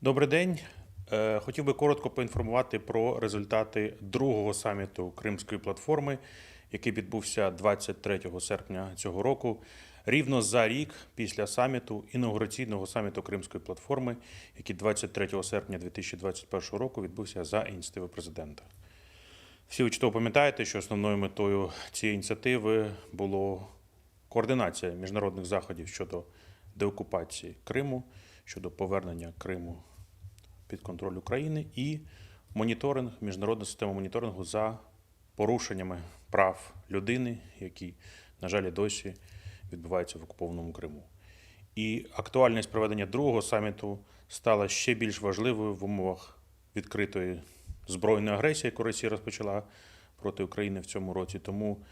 Добрий день. Е, Хотів би коротко поінформувати про результати другого саміту Кримської платформи, який відбувся 23 серпня цього року, рівно за рік після саміту інаугураційного саміту Кримської платформи, який 23 серпня 2021 року відбувся за ініціативи президента. Всі ви чудово пам'ятаєте, що основною метою цієї ініціативи було координація міжнародних заходів щодо деокупації Криму, щодо повернення Криму під контроль України і моніторинг, міжнародна система моніторингу за порушеннями прав людини, які, на жаль, досі відбуваються в окупованому Криму. І актуальність проведення другого саміту стала ще більш важливою в умовах відкритої збройної агресії, яку Росія розпочала проти України в цьому році. Тому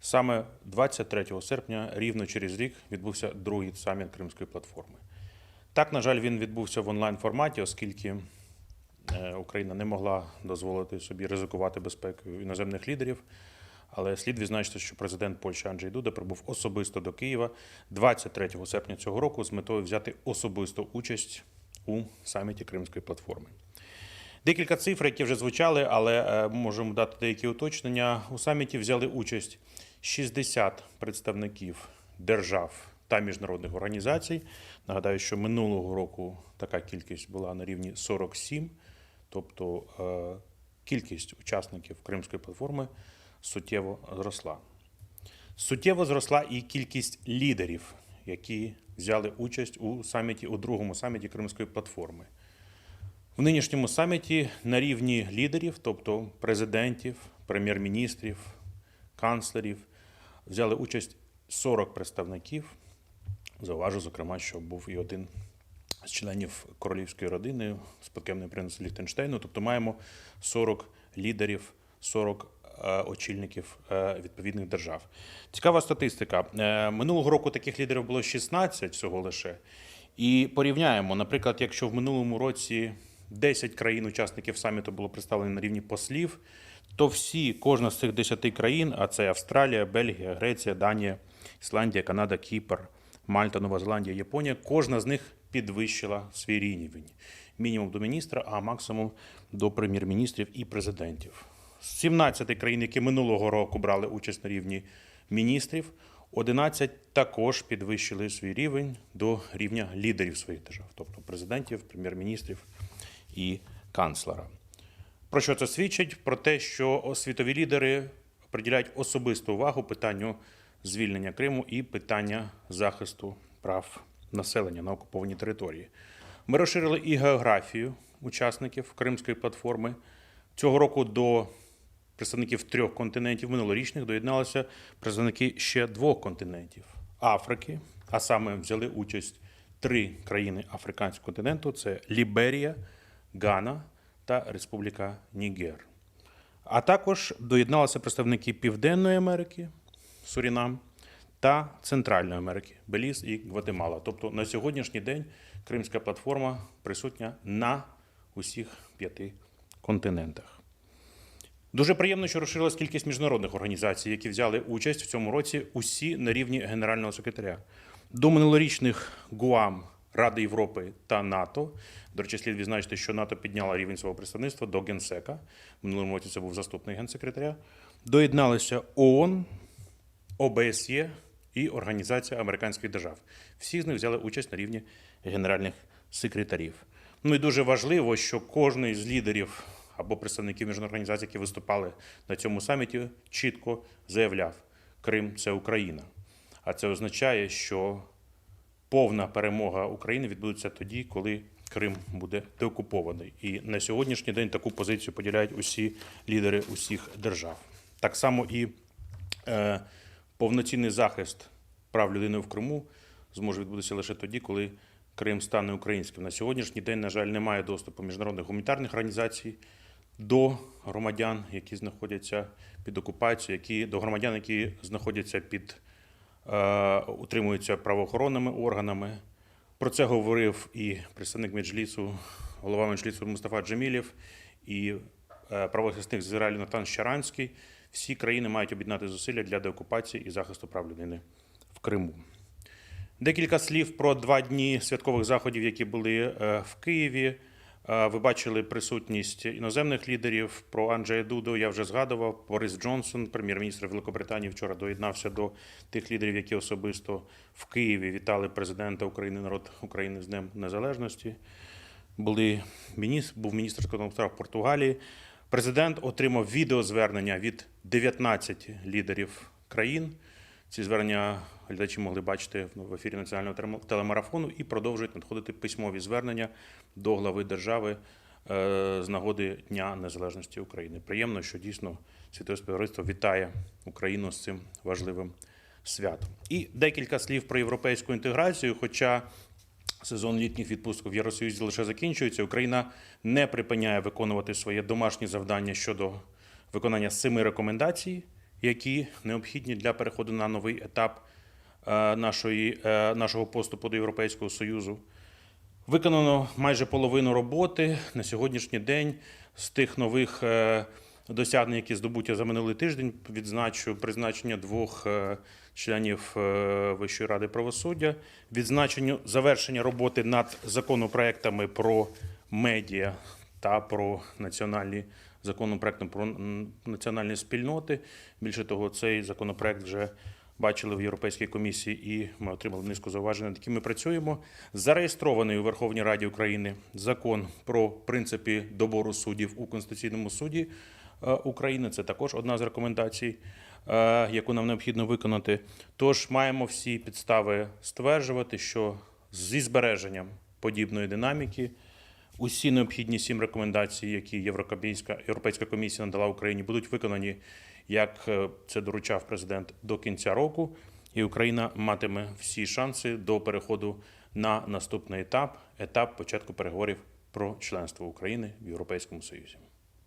саме 23 серпня, рівно через рік, відбувся другий саміт Кримської платформи. Так, на жаль, він відбувся в онлайн форматі, оскільки е, Україна не могла дозволити собі ризикувати безпекою іноземних лідерів. Але слід відзначити, що президент Польщі Анджей Дуда прибув особисто до Києва 23 серпня цього року з метою взяти особисту участь у саміті Кримської платформи. Декілька цифр, які вже звучали, але е, можемо дати деякі уточнення. У саміті взяли участь 60 представників держав та міжнародних організацій. Нагадаю, що минулого року така кількість була на рівні 47, тобто е, кількість учасників Кримської платформи суттєво зросла. Суттєво зросла і кількість лідерів, які взяли участь у саміті, у другому саміті Кримської платформи. В нинішньому саміті на рівні лідерів, тобто президентів, прем'єр-міністрів, канцлерів, взяли участь 40 представників. Зауважу, зокрема, що був і один з членів королівської родини, спадкоємний принц Ліхтенштейну. Тобто маємо 40 лідерів, 40 е, очільників е, відповідних держав. Цікава статистика. Е, Минулого року таких лідерів було 16 всього лише. І порівняємо, наприклад, якщо в минулому році 10 країн-учасників саміту було представлено на рівні послів, то всі, кожна з цих 10 країн, а це Австралія, Бельгія, Греція, Данія, Ісландія, Канада, Кіпр, Мальта, Нова Зеландія, Японія, кожна з них підвищила свій рівень. Мінімум до міністра, а максимум до прем'єр-міністрів і президентів. З 17 країн, які минулого року брали участь на рівні міністрів, 11 також підвищили свій рівень до рівня лідерів своїх держав, тобто президентів, прем'єр-міністрів і канцлера. Про що це свідчить? Про те, що світові лідери приділяють особисту увагу питанню звільнення Криму і питання захисту прав населення на окупованій території. Ми розширили і географію учасників Кримської платформи. Цього року до представників трьох континентів минулорічних доєдналися представники ще двох континентів Африки, а саме взяли участь три країни африканського континенту: це Ліберія, Гана та Республіка Нігер. А також доєдналися представники Південної Америки, Сурінам та Центральної Америки, Беліз і Гватемала. Тобто на сьогоднішній день Кримська платформа присутня на усіх п'яти континентах. Дуже приємно, що розширилась кількість міжнародних організацій, які взяли участь в цьому році усі на рівні генерального секретаря. До минулорічних ГУАМ Ради Європи та НАТО. До речі, слід відзначити, що НАТО підняло рівень свого представництва до генсека. В минулому році це був заступник генсекретаря. Доєдналися ООН, ОБСЄ і Організація американських держав. Всі з них взяли участь на рівні генеральних секретарів. Ну і дуже важливо, що кожен з лідерів або представників міжнародних організацій, які виступали на цьому саміті, чітко заявляв: Крим це Україна. А це означає, що повна перемога України відбудеться тоді, коли Крим буде деокупований. І на сьогоднішній день таку позицію поділяють усі лідери усіх держав. Так само і е, повноцінний захист прав людини в Криму зможе відбутися лише тоді, коли Крим стане українським. На сьогоднішній день, на жаль, немає доступу міжнародних гуманітарних організацій до громадян, які знаходяться під окупацією, які до громадян, які знаходяться під е, утримуються правоохоронними органами. Про це говорив і представник Меджлісу, голова Меджлісу Мустафа Джемілєв, і е, правозахисник з Ізраїлю Натан Щаранський. Всі країни мають об'єднати зусилля для деокупації і захисту прав людини в Криму. Декілька слів про два дні святкових заходів, які були е, в Києві. Е, Ви бачили присутність іноземних лідерів. Про Анджея Дуду я вже згадував. Борис Джонсон, прем'єр-міністр Великобританії, вчора доєднався до тих лідерів, які особисто в Києві вітали президента України, народ України з Днем Незалежності. Були міністр, був міністр закордонних справ Португалії. Президент отримав відеозвернення від 19 лідерів країн. Ці звернення глядачі могли бачити в ефірі національного телем- телемарафону і продовжують надходити письмові звернення до глави держави е, з нагоди Дня Незалежності України. Приємно, що дійсно світове співтовариство вітає Україну з цим важливим святом. І декілька слів про європейську інтеграцію. Хоча сезон літніх відпусток в Євросоюзі лише закінчується, Україна не припиняє виконувати своє домашнє завдання щодо виконання семи рекомендацій, які необхідні для переходу на новий етап е, нашої, е, нашого поступу до Європейського Союзу. Виконано майже половину роботи на сьогоднішній день з тих нових е, досягнень, які здобуті за минулий тиждень. Відзначу призначення двох е, членів е, Вищої ради правосуддя, відзначенню завершення роботи над законопроектами про медіа та про національні законопроекти про національні спільноти. Більше того, цей законопроект вже бачили в Європейській комісії, і ми отримали низку зауважень, над якими ми працюємо. Зареєстрований у Верховній Раді України закон про принципи добору суддів у Конституційному суді України. Це також одна з рекомендацій, е, яку нам необхідно виконати. Тож маємо всі підстави стверджувати, що зі збереженням подібної динаміки. Усі необхідні сім рекомендацій, які Єврокомісійська Європейська комісія надала Україні, будуть виконані, як е, це доручав президент до кінця року, і Україна матиме всі шанси до переходу на наступний етап етап початку переговорів про членство України в Європейському Союзі.